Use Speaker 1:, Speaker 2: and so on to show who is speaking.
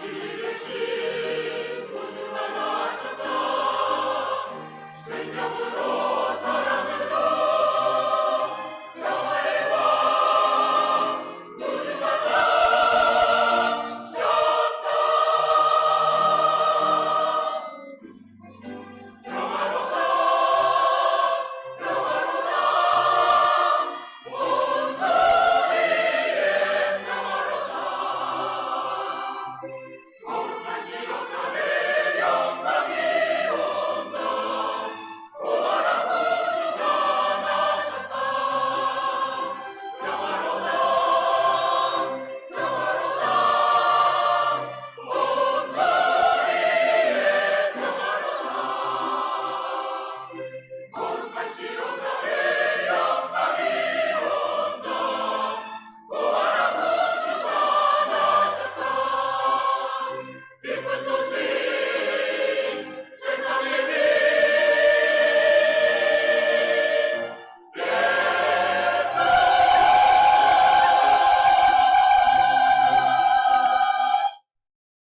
Speaker 1: Спасибо.